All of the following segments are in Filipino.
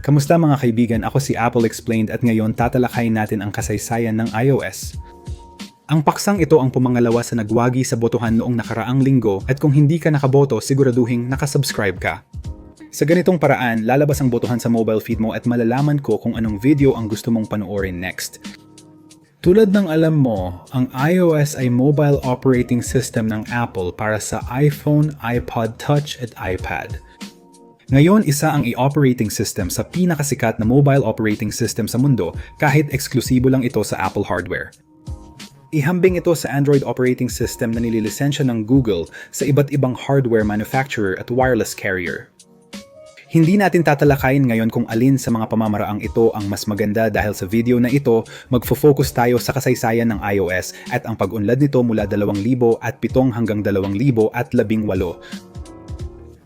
Kamusta mga kaibigan? Ako si Apple Explained at ngayon tatalakayin natin ang kasaysayan ng iOS. Ang paksang ito ang pumangalawa sa nagwagi sa botohan noong nakaraang linggo at kung hindi ka nakaboto, siguraduhin nakasubscribe ka. Sa ganitong paraan, lalabas ang botohan sa mobile feed mo at malalaman ko kung anong video ang gusto mong panoorin next. Tulad ng alam mo, ang iOS ay mobile operating system ng Apple para sa iPhone, iPod Touch at iPad. Ngayon, isa ang i-operating system sa pinakasikat na mobile operating system sa mundo kahit eksklusibo lang ito sa Apple hardware. Ihambing ito sa Android operating system na nililisensya ng Google sa iba't ibang hardware manufacturer at wireless carrier. Hindi natin tatalakayin ngayon kung alin sa mga pamamaraang ito ang mas maganda dahil sa video na ito, magfo-focus tayo sa kasaysayan ng iOS at ang pag-unlad nito mula 2007 hanggang 2018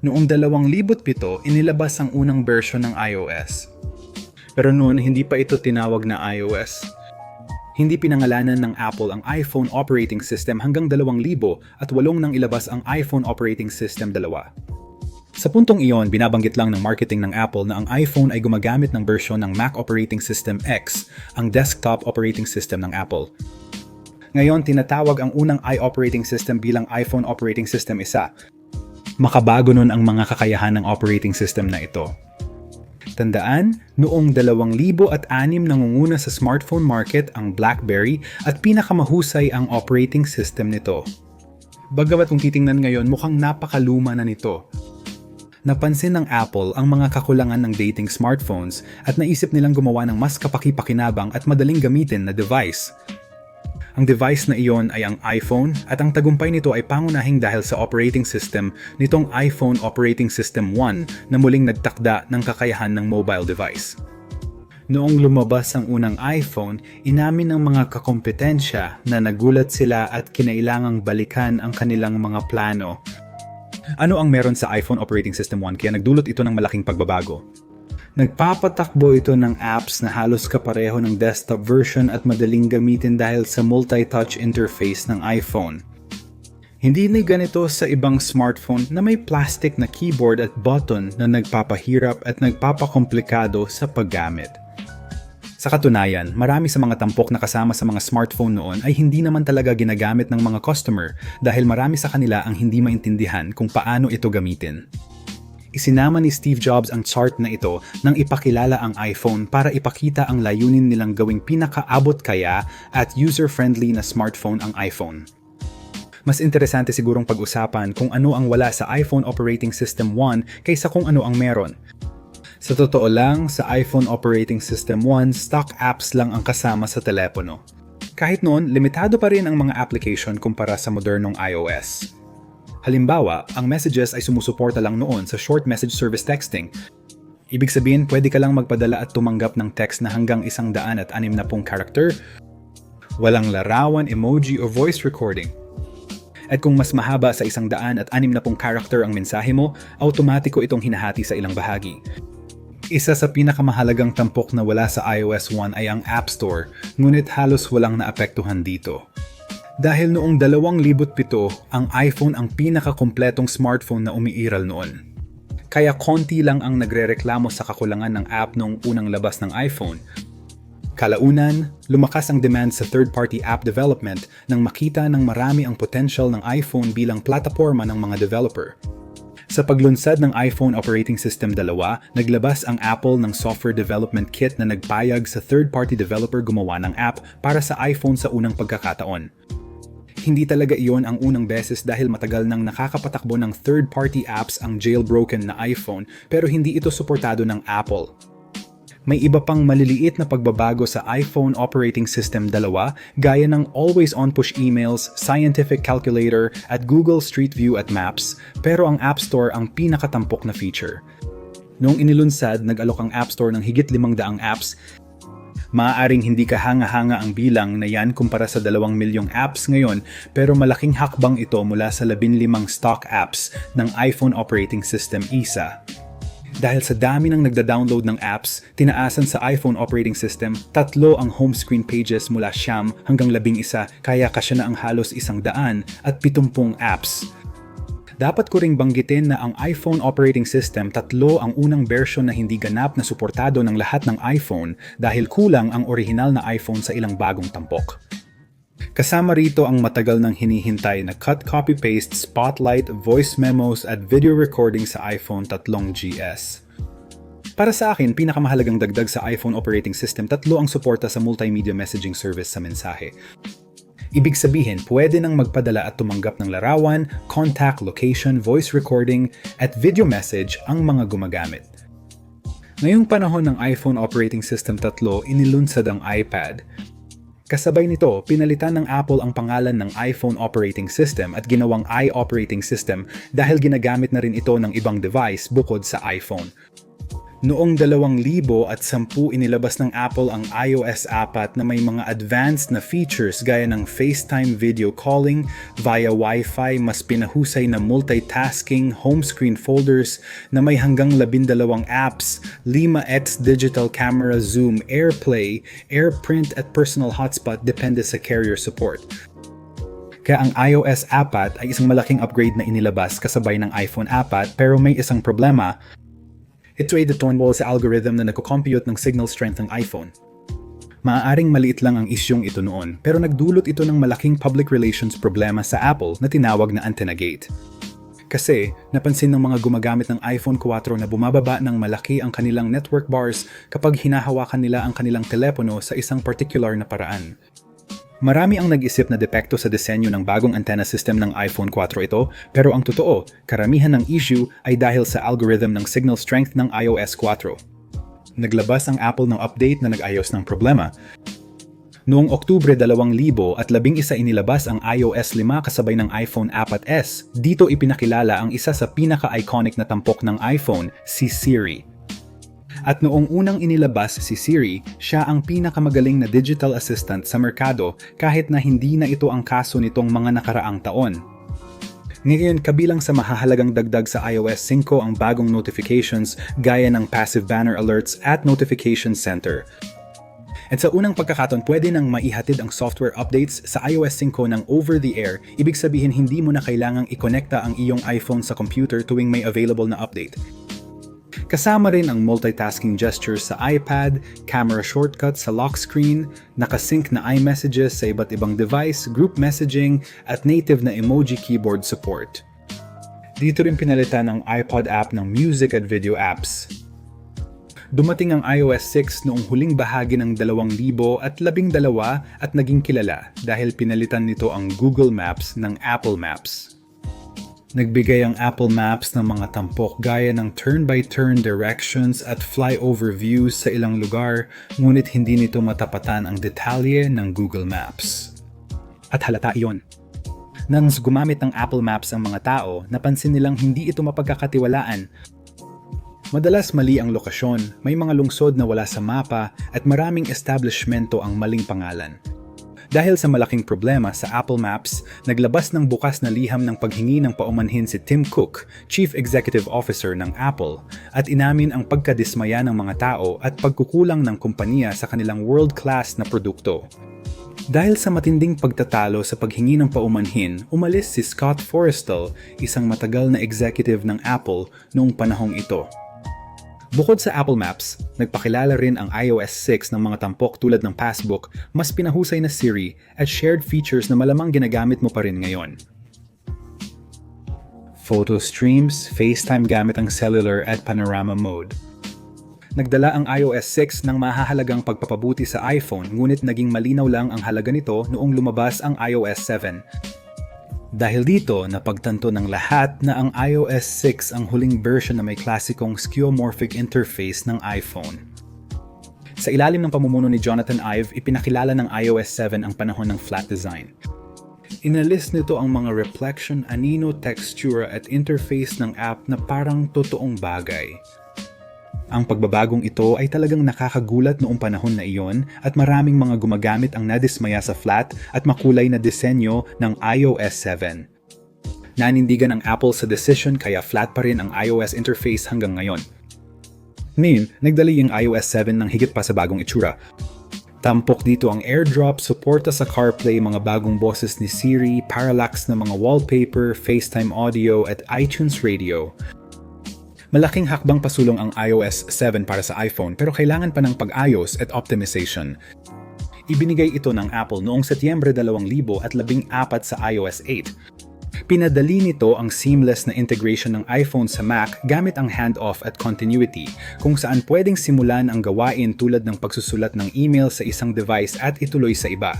Noong 2007, inilabas ang unang version ng iOS. Pero noon, hindi pa ito tinawag na iOS. Hindi pinangalanan ng Apple ang iPhone operating system hanggang 2000 at walong nang ilabas ang iPhone operating system 2. Sa puntong iyon, binabanggit lang ng marketing ng Apple na ang iPhone ay gumagamit ng version ng Mac Operating System X, ang desktop operating system ng Apple. Ngayon, tinatawag ang unang i-operating system bilang iPhone operating system isa, makabago nun ang mga kakayahan ng operating system na ito. Tandaan, noong 2006 nangunguna sa smartphone market ang BlackBerry at pinakamahusay ang operating system nito. Bagamat kung titingnan ngayon mukhang napakaluma na nito. Napansin ng Apple ang mga kakulangan ng dating smartphones at naisip nilang gumawa ng mas kapaki-pakinabang at madaling gamitin na device ang device na iyon ay ang iPhone at ang tagumpay nito ay pangunahing dahil sa operating system nitong iPhone Operating System 1 na muling nagtakda ng kakayahan ng mobile device. Noong lumabas ang unang iPhone, inamin ng mga kakompetensya na nagulat sila at kinailangang balikan ang kanilang mga plano. Ano ang meron sa iPhone Operating System 1 kaya nagdulot ito ng malaking pagbabago? Nagpapatakbo ito ng apps na halos kapareho ng desktop version at madaling gamitin dahil sa multi-touch interface ng iPhone. Hindi na ganito sa ibang smartphone na may plastic na keyboard at button na nagpapahirap at nagpapakomplikado sa paggamit. Sa katunayan, marami sa mga tampok na kasama sa mga smartphone noon ay hindi naman talaga ginagamit ng mga customer dahil marami sa kanila ang hindi maintindihan kung paano ito gamitin. Isinama ni Steve Jobs ang chart na ito nang ipakilala ang iPhone para ipakita ang layunin nilang gawing pinakaabot kaya at user-friendly na smartphone ang iPhone. Mas interesante sigurong pag-usapan kung ano ang wala sa iPhone Operating System 1 kaysa kung ano ang meron. Sa totoo lang, sa iPhone Operating System 1, stock apps lang ang kasama sa telepono. Kahit noon, limitado pa rin ang mga application kumpara sa modernong iOS. Halimbawa, ang messages ay sumusuporta lang noon sa short message service texting. Ibig sabihin, pwede ka lang magpadala at tumanggap ng text na hanggang isang daan at anim na pong character, walang larawan, emoji o voice recording. At kung mas mahaba sa isang daan at anim na pong character ang mensahe mo, automatiko itong hinahati sa ilang bahagi. Isa sa pinakamahalagang tampok na wala sa iOS 1 ay ang App Store, ngunit halos walang naapektuhan dito. Dahil noong 2007, ang iPhone ang pinakakompletong smartphone na umiiral noon. Kaya konti lang ang nagrereklamo sa kakulangan ng app noong unang labas ng iPhone. Kalaunan, lumakas ang demand sa third-party app development nang makita ng marami ang potential ng iPhone bilang plataforma ng mga developer. Sa paglunsad ng iPhone Operating System 2, naglabas ang Apple ng software development kit na nagpayag sa third-party developer gumawa ng app para sa iPhone sa unang pagkakataon. Hindi talaga iyon ang unang beses dahil matagal nang nakakapatakbo ng third-party apps ang jailbroken na iPhone pero hindi ito suportado ng Apple. May iba pang maliliit na pagbabago sa iPhone operating system dalawa gaya ng always-on push emails, scientific calculator at Google Street View at Maps pero ang App Store ang pinakatampok na feature. Noong inilunsad, nag-alok ang App Store ng higit 500 apps Maaaring hindi kahanga-hanga ang bilang na yan kumpara sa 2 milyong apps ngayon pero malaking hakbang ito mula sa 15 stock apps ng iPhone operating system isa. Dahil sa dami ng nagda-download ng apps, tinaasan sa iPhone operating system, tatlo ang home screen pages mula siyam hanggang labing isa kaya kasya na ang halos isang daan at pitumpung apps. Dapat ko ring banggitin na ang iPhone operating system tatlo ang unang version na hindi ganap na suportado ng lahat ng iPhone dahil kulang ang orihinal na iPhone sa ilang bagong tampok. Kasama rito ang matagal nang hinihintay na cut copy paste spotlight, voice memos at video recording sa iPhone 3 GS. Para sa akin, pinakamahalagang dagdag sa iPhone operating system tatlo ang suporta sa multimedia messaging service sa mensahe. Ibig sabihin, pwede nang magpadala at tumanggap ng larawan, contact, location, voice recording, at video message ang mga gumagamit. Ngayong panahon ng iPhone operating system tatlo, inilunsad ang iPad. Kasabay nito, pinalitan ng Apple ang pangalan ng iPhone operating system at ginawang i operating system dahil ginagamit na rin ito ng ibang device bukod sa iPhone. Noong 2010 inilabas ng Apple ang iOS 4 na may mga advanced na features gaya ng FaceTime video calling via Wi-Fi, mas pinahusay na multitasking, home screen folders na may hanggang 12 apps, 5x digital camera zoom, AirPlay, AirPrint at personal hotspot depende sa carrier support. Kaya ang iOS 4 ay isang malaking upgrade na inilabas kasabay ng iPhone 4 pero may isang problema ito ay detonable sa algorithm na nagko-compute ng signal strength ng iPhone. Maaaring maliit lang ang isyong ito noon, pero nagdulot ito ng malaking public relations problema sa Apple na tinawag na Antenna Gate. Kasi, napansin ng mga gumagamit ng iPhone 4 na bumababa ng malaki ang kanilang network bars kapag hinahawakan nila ang kanilang telepono sa isang particular na paraan. Marami ang nag-isip na depekto sa disenyo ng bagong antenna system ng iPhone 4 ito, pero ang totoo, karamihan ng issue ay dahil sa algorithm ng signal strength ng iOS 4. Naglabas ang Apple ng update na nag-ayos ng problema. Noong Oktubre 2000 at labing isa inilabas ang iOS 5 kasabay ng iPhone 4S, dito ipinakilala ang isa sa pinaka-iconic na tampok ng iPhone, si Siri. At noong unang inilabas si Siri, siya ang pinakamagaling na digital assistant sa merkado kahit na hindi na ito ang kaso nitong mga nakaraang taon. Ngayon, kabilang sa mahahalagang dagdag sa iOS 5 ang bagong notifications gaya ng passive banner alerts at notification center. At sa unang pagkakataon, pwede nang maihatid ang software updates sa iOS 5 ng over-the-air, ibig sabihin hindi mo na kailangang ikonekta ang iyong iPhone sa computer tuwing may available na update. Kasama rin ang multitasking gestures sa iPad, camera shortcut sa lock screen, nakasync na iMessages sa iba't ibang device, group messaging, at native na emoji keyboard support. Dito rin pinalitan ang iPod app ng music at video apps. Dumating ang iOS 6 noong huling bahagi ng 2000 at labing dalawa at naging kilala dahil pinalitan nito ang Google Maps ng Apple Maps. Nagbigay ang Apple Maps ng mga tampok gaya ng turn-by-turn directions at flyover views sa ilang lugar, ngunit hindi nito matapatan ang detalye ng Google Maps. At halata iyon. Nang gumamit ng Apple Maps ang mga tao, napansin nilang hindi ito mapagkakatiwalaan. Madalas mali ang lokasyon, may mga lungsod na wala sa mapa, at maraming establishmento ang maling pangalan. Dahil sa malaking problema sa Apple Maps, naglabas ng bukas na liham ng paghingi ng paumanhin si Tim Cook, Chief Executive Officer ng Apple, at inamin ang pagkadismaya ng mga tao at pagkukulang ng kumpanya sa kanilang world-class na produkto. Dahil sa matinding pagtatalo sa paghingi ng paumanhin, umalis si Scott Forrestal, isang matagal na executive ng Apple noong panahong ito. Bukod sa Apple Maps, nagpakilala rin ang iOS 6 ng mga tampok tulad ng Passbook, mas pinahusay na Siri at shared features na malamang ginagamit mo pa rin ngayon. Photo streams, FaceTime gamit ang cellular at panorama mode. Nagdala ang iOS 6 ng mahahalagang pagpapabuti sa iPhone ngunit naging malinaw lang ang halaga nito noong lumabas ang iOS 7 dahil dito, napagtanto ng lahat na ang iOS 6 ang huling version na may klasikong skeuomorphic interface ng iPhone. Sa ilalim ng pamumuno ni Jonathan Ive, ipinakilala ng iOS 7 ang panahon ng flat design. Inalis nito ang mga reflection, anino, textura at interface ng app na parang totoong bagay. Ang pagbabagong ito ay talagang nakakagulat noong panahon na iyon at maraming mga gumagamit ang nadismaya sa flat at makulay na disenyo ng iOS 7. Nanindigan ang Apple sa decision kaya flat pa rin ang iOS interface hanggang ngayon. Ngayon, nagdali ang iOS 7 ng higit pa sa bagong itsura. Tampok dito ang AirDrop, suporta sa CarPlay, mga bagong boses ni Siri, parallax na mga wallpaper, FaceTime audio at iTunes Radio. Malaking hakbang pasulong ang iOS 7 para sa iPhone pero kailangan pa ng pag-ayos at optimization. Ibinigay ito ng Apple noong Setyembre 2014 sa iOS 8. Pinadali nito ang seamless na integration ng iPhone sa Mac gamit ang handoff at continuity, kung saan pwedeng simulan ang gawain tulad ng pagsusulat ng email sa isang device at ituloy sa iba.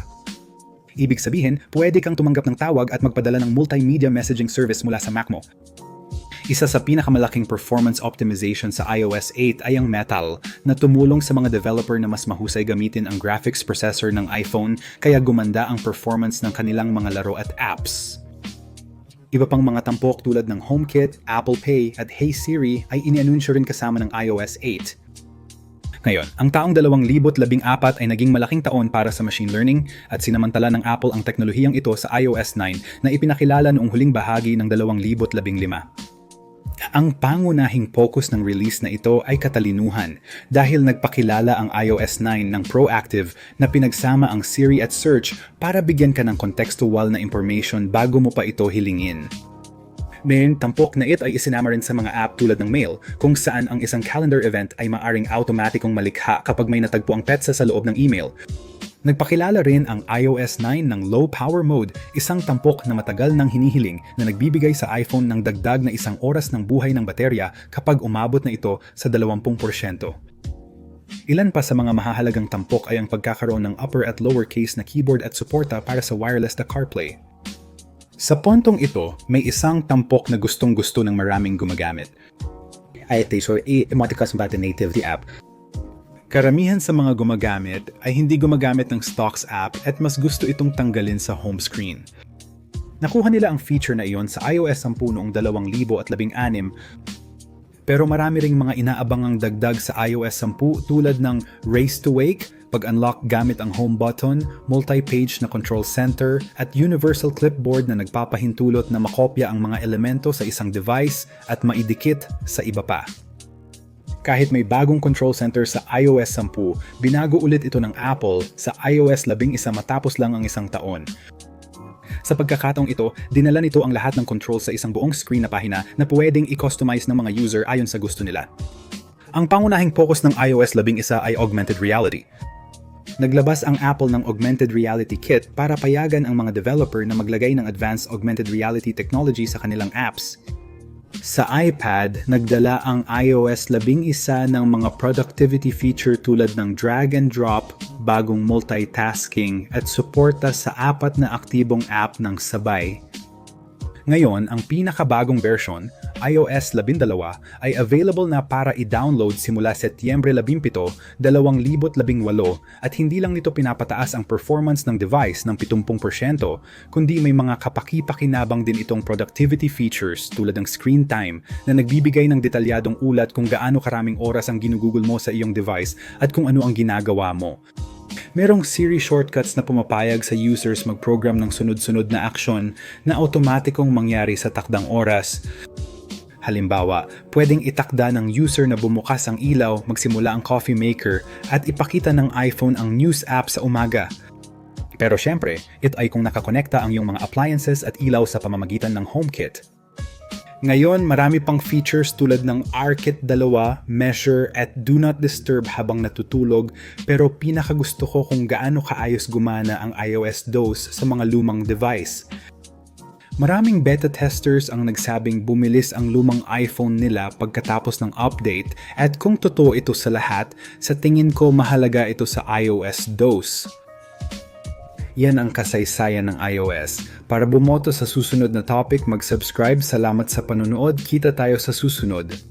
Ibig sabihin, pwede kang tumanggap ng tawag at magpadala ng multimedia messaging service mula sa Mac mo. Isa sa pinakamalaking performance optimization sa iOS 8 ay ang Metal na tumulong sa mga developer na mas mahusay gamitin ang graphics processor ng iPhone kaya gumanda ang performance ng kanilang mga laro at apps. Iba pang mga tampok tulad ng HomeKit, Apple Pay at Hey Siri ay inianunsyo rin kasama ng iOS 8. Ngayon, ang taong 2014 ay naging malaking taon para sa machine learning at sinamantala ng Apple ang teknolohiyang ito sa iOS 9 na ipinakilala noong huling bahagi ng 2015. Ang pangunahing focus ng release na ito ay katalinuhan dahil nagpakilala ang iOS 9 ng proactive na pinagsama ang Siri at Search para bigyan ka ng contextual na information bago mo pa ito hilingin. Then, tampok na it ay isinama rin sa mga app tulad ng Mail kung saan ang isang calendar event ay maaring automatikong malikha kapag may natagpo ang petsa sa loob ng email Nagpakilala rin ang iOS 9 ng Low Power Mode, isang tampok na matagal nang hinihiling na nagbibigay sa iPhone ng dagdag na isang oras ng buhay ng baterya kapag umabot na ito sa 20%. Ilan pa sa mga mahahalagang tampok ay ang pagkakaroon ng upper at lower case na keyboard at suporta para sa wireless na CarPlay. Sa pontong ito, may isang tampok na gustong-gusto ng maraming gumagamit. Ay, ito, so, emoticons ba native the app? Karamihan sa mga gumagamit ay hindi gumagamit ng Stocks app at mas gusto itong tanggalin sa home screen. Nakuha nila ang feature na iyon sa iOS 10 noong 2016 pero marami ring mga inaabangang dagdag sa iOS 10 tulad ng Race to Wake, pag-unlock gamit ang home button, multi-page na control center, at universal clipboard na nagpapahintulot na makopya ang mga elemento sa isang device at maidikit sa iba pa. Kahit may bagong control center sa iOS 10, binago ulit ito ng Apple sa iOS 11 matapos lang ang isang taon. Sa pagkakataong ito, dinala nito ang lahat ng controls sa isang buong screen na pahina na pwedeng i-customize ng mga user ayon sa gusto nila. Ang pangunahing focus ng iOS 11 ay augmented reality. Naglabas ang Apple ng Augmented Reality Kit para payagan ang mga developer na maglagay ng advanced augmented reality technology sa kanilang apps sa iPad, nagdala ang iOS 11 ng mga productivity feature tulad ng drag and drop, bagong multitasking, at suporta sa apat na aktibong app ng sabay. Ngayon, ang pinakabagong version, iOS 12 ay available na para i-download simula Setyembre 17, 2018 at hindi lang nito pinapataas ang performance ng device ng 70%, kundi may mga kapaki-pakinabang din itong productivity features tulad ng screen time na nagbibigay ng detalyadong ulat kung gaano karaming oras ang ginugugol mo sa iyong device at kung ano ang ginagawa mo. Merong Siri shortcuts na pumapayag sa users mag-program ng sunod-sunod na aksyon na automatikong mangyari sa takdang oras. Halimbawa, pwedeng itakda ng user na bumukas ang ilaw, magsimula ang coffee maker, at ipakita ng iPhone ang news app sa umaga. Pero syempre, ito ay kung nakakonekta ang iyong mga appliances at ilaw sa pamamagitan ng HomeKit. Ngayon, marami pang features tulad ng ARKit 2, Measure at Do Not Disturb habang natutulog pero pinakagusto ko kung gaano kaayos gumana ang iOS DOS sa mga lumang device. Maraming beta testers ang nagsabing bumilis ang lumang iPhone nila pagkatapos ng update at kung totoo ito sa lahat, sa tingin ko mahalaga ito sa iOS DOS. Yan ang kasaysayan ng iOS. Para bumoto sa susunod na topic, mag-subscribe. Salamat sa panonood. Kita tayo sa susunod.